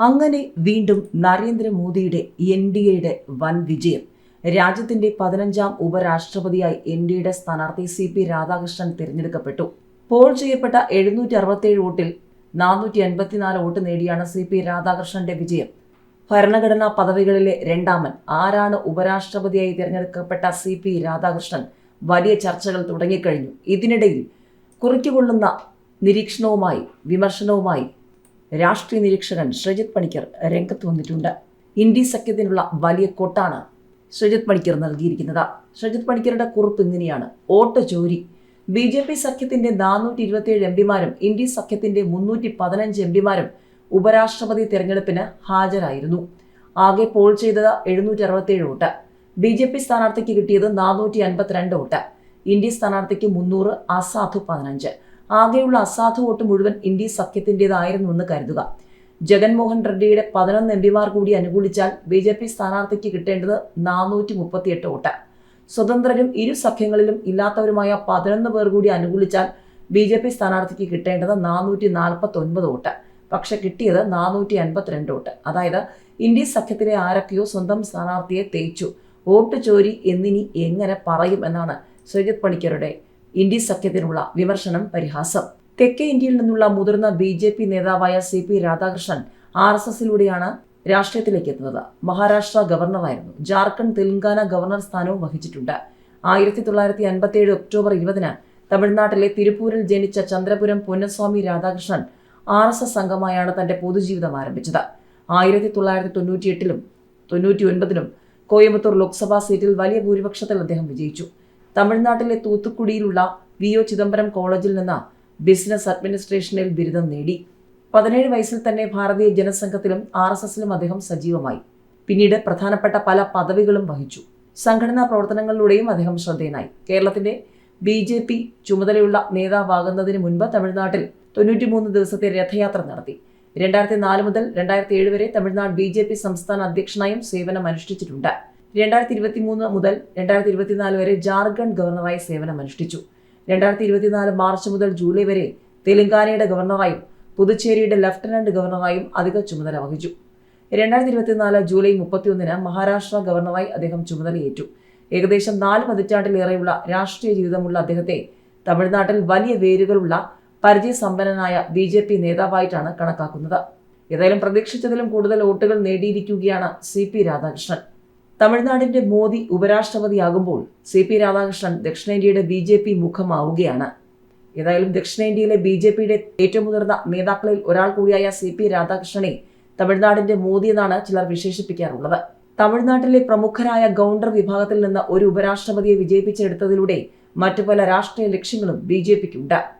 അങ്ങനെ വീണ്ടും നരേന്ദ്രമോദിയുടെ എൻ ഡി എയുടെ വൻ വിജയം. രാജ്യത്തിന്റെ പതിനഞ്ചാം ഉപരാഷ്ട്രപതിയായി എൻ ഡി എയുടെ സ്ഥാനാർത്ഥി സി പി രാധാകൃഷ്ണൻ തിരഞ്ഞെടുക്കപ്പെട്ടു. പോൾ ചെയ്യപ്പെട്ട എഴുന്നൂറ്റി അറുപത്തേഴ് വോട്ടിൽ നാനൂറ്റി അൻപത്തിനാല് വോട്ട് നേടിയാണ് സി പി രാധാകൃഷ്ണന്റെ വിജയം. ഭരണഘടനാ പദവികളിലെ രണ്ടാമൻ ആരാണ് ഉപരാഷ്ട്രപതിയായി തിരഞ്ഞെടുക്കപ്പെട്ട സി പി രാധാകൃഷ്ണൻ? വലിയ ചർച്ചകൾ തുടങ്ങിക്കഴിഞ്ഞു. ഇതിനിടയിൽ കുറിച്ചുകൊള്ളുന്ന നിരീക്ഷണവുമായി വിമർശനവുമായി രാഷ്ട്രീയ നിരീക്ഷകൻ ഷജിത് പണിക്കർ രംഗത്ത് വന്നിട്ടുണ്ട്. ഇന്ത്യ സഖ്യത്തിനുള്ള വലിയ കൊട്ടാണ് ഷജിത് പണിക്കർ നൽകിയിരിക്കുന്നത്. ഷജിത് പണിക്കരുടെ കുറിപ്പ് ഇങ്ങനെയാണ്. ഓട്ട ചോരി. ബി ജെ പി സഖ്യത്തിന്റെ നാനൂറ്റി ഇരുപത്തിയേഴ് എം പിമാരും ഇന്ത്യ സഖ്യത്തിന്റെ മുന്നൂറ്റി പതിനഞ്ച് എം പിമാരും ഉപരാഷ്ട്രപതി തെരഞ്ഞെടുപ്പിന് ഹാജരായിരുന്നു. ആകെ പോൾ ചെയ്തത് എഴുന്നൂറ്റി അറുപത്തിയേഴ് വോട്ട്. ബി ജെ പി സ്ഥാനാർത്ഥിക്ക് കിട്ടിയത് നാനൂറ്റി അൻപത്തിരണ്ട് വോട്ട്. ഇന്ത്യ സ്ഥാനാർത്ഥിക്ക് മുന്നൂറ് അസാധു പതിനഞ്ച്. ആകെയുള്ള അസാധു വോട്ട് മുഴുവൻ ഇന്ത്യ സഖ്യത്തിന്റെതായിരുന്നുവെന്ന് കരുതുക. ജഗൻമോഹൻ റെഡ്ഡിയുടെ പതിനൊന്ന് എം പിമാർ കൂടി അനുകൂലിച്ചാൽ ബി ജെ പി സ്ഥാനാർത്ഥിക്ക് കിട്ടേണ്ടത് നാനൂറ്റി മുപ്പത്തിയെട്ട് വോട്ട്. സ്വതന്ത്രരും ഇരു സഖ്യങ്ങളിലും ഇല്ലാത്തവരുമായ പതിനൊന്ന് പേർ കൂടി അനുകൂലിച്ചാൽ ബി ജെ പി സ്ഥാനാർത്ഥിക്ക് കിട്ടേണ്ടത് നാനൂറ്റി നാൽപ്പത്തി ഒൻപത് വോട്ട്. പക്ഷെ കിട്ടിയത് നാനൂറ്റി അൻപത്തിരണ്ട് വോട്ട്. അതായത് ഇന്ത്യ സഖ്യത്തിലെ ആരൊക്കെയോ സ്വന്തം സ്ഥാനാർത്ഥിയെ തേച്ചു. വോട്ട് ചോരി എന്നിനി എങ്ങനെ പറയും എന്നാണ് ശ്രീജിത് പണിക്കരുടെ ഇന്ത്യ സഖ്യത്തിനുള്ള വിമർശനം പരിഹാസം. തെക്കേ ഇന്ത്യയിൽ നിന്നുള്ള മുതിർന്ന ബി ജെ പി നേതാവായ C P Radhakrishnan R S എസിലൂടെയാണ് രാഷ്ട്രീയത്തിലേക്ക് എത്തുന്നത്. മഹാരാഷ്ട്ര ഗവർണറായിരുന്നു. ജാർഖണ്ഡ് തെലങ്കാന ഗവർണർ സ്ഥാനവും വഹിച്ചിട്ടുണ്ട്. ആയിരത്തി തൊള്ളായിരത്തി അൻപത്തി ഏഴ് ഒക്ടോബർ ഇരുപതിന് തമിഴ്നാട്ടിലെ തിരുപ്പൂരിൽ ജനിച്ച Chandrapuram Ponnaswamy Radhakrishnan R S S അംഗമായാണ് തന്റെ പൊതുജീവിതം ആരംഭിച്ചത്. ആയിരത്തി തൊള്ളായിരത്തി തൊണ്ണൂറ്റി എട്ടിലും തൊണ്ണൂറ്റി ഒൻപതിലും കോയമ്പത്തൂർ ലോക്സഭാ സീറ്റിൽ വലിയ ഭൂരിപക്ഷത്തിൽ അദ്ദേഹം വിജയിച്ചു. തമിഴ്നാട്ടിലെ തൂത്തുക്കുടിയിലുള്ള വി ഒ ചിദംബരം കോളേജിൽ നിന്ന് ബിസിനസ് അഡ്മിനിസ്ട്രേഷനിൽ ബിരുദം നേടി. പതിനേഴ് വയസ്സിൽ തന്നെ ഭാരതീയ ജനസംഘത്തിലും ആർ എസ് എസിലും അദ്ദേഹം സജീവമായി. പിന്നീട് പ്രധാനപ്പെട്ട പല പദവികളും വഹിച്ചു. സംഘടനാ പ്രവർത്തനങ്ങളിലൂടെയും അദ്ദേഹം ശ്രദ്ധേയനായി. കേരളത്തിന്റെ ബി ജെ പി ചുമതലയുള്ള നേതാവാകുന്നതിന് മുൻപ് തമിഴ്നാട്ടിൽ തൊണ്ണൂറ്റിമൂന്ന് ദിവസത്തെ രഥയാത്ര നടത്തി. രണ്ടായിരത്തി നാല് മുതൽ രണ്ടായിരത്തി ഏഴ് വരെ തമിഴ്നാട് ബി ജെ പി സംസ്ഥാന അധ്യക്ഷനായും സേവനം അനുഷ്ഠിച്ചിട്ടുണ്ട് രണ്ടായിരത്തി ഇരുപത്തി മൂന്ന് മുതൽ രണ്ടായിരത്തി ഇരുപത്തിനാല് വരെ ജാർഖണ്ഡ് ഗവർണറായി സേവനമനുഷ്ഠിച്ചു. രണ്ടായിരത്തി ഇരുപത്തിനാല് മാർച്ച് മുതൽ ജൂലൈ വരെ തെലങ്കാനയുടെ ഗവർണറായും പുതുച്ചേരിയുടെ ലഫ്റ്റനന്റ് ഗവർണറായും അധിക ചുമതല വഹിച്ചു. രണ്ടായിരത്തി ഇരുപത്തിനാല് ജൂലൈ മുപ്പത്തിയൊന്നിന് മഹാരാഷ്ട്ര ഗവർണറായി അദ്ദേഹം ചുമതലയേറ്റു. ഏകദേശം നാല് പതിറ്റാണ്ടിലേറെയുള്ള രാഷ്ട്രീയ ജീവിതമുള്ള അദ്ദേഹത്തെ തമിഴ്നാട്ടിൽ വലിയ വേരുകളുള്ള പരിചയസമ്പന്നനായ ബി ജെ പി നേതാവായിട്ടാണ് കണക്കാക്കുന്നത്. ഏതായാലും പ്രതീക്ഷിച്ചതിലും കൂടുതൽ വോട്ടുകൾ നേടിയിരിക്കുകയാണ് സി പി രാധാകൃഷ്ണൻ. തമിഴ്നാടിന്റെ മോദി ഉപരാഷ്ട്രപതിയാകുമ്പോൾ സി പി രാധാകൃഷ്ണൻ ദക്ഷിണേന്ത്യയുടെ ബി ജെ പി മുഖമാവുകയാണ്. ഏതായാലും ദക്ഷിണേന്ത്യയിലെ ബി ജെ പിയുടെ ഏറ്റവും മുതിർന്ന നേതാക്കളിൽ ഒരാൾ കൂടിയായ സി പി രാധാകൃഷ്ണനെ തമിഴ്നാടിന്റെ മോദി എന്നാണ് ചിലർ വിശേഷിപ്പിക്കാറുള്ളത്. തമിഴ്നാട്ടിലെ പ്രമുഖരായ ഗൗണ്ടർ വിഭാഗത്തിൽ നിന്ന് ഒരു ഉപരാഷ്ട്രപതിയെ വിജയിപ്പിച്ചെടുത്തതിലൂടെ മറ്റു പല രാഷ്ട്രീയ ലക്ഷ്യങ്ങളും ബി ജെ പിക്കുണ്ട്.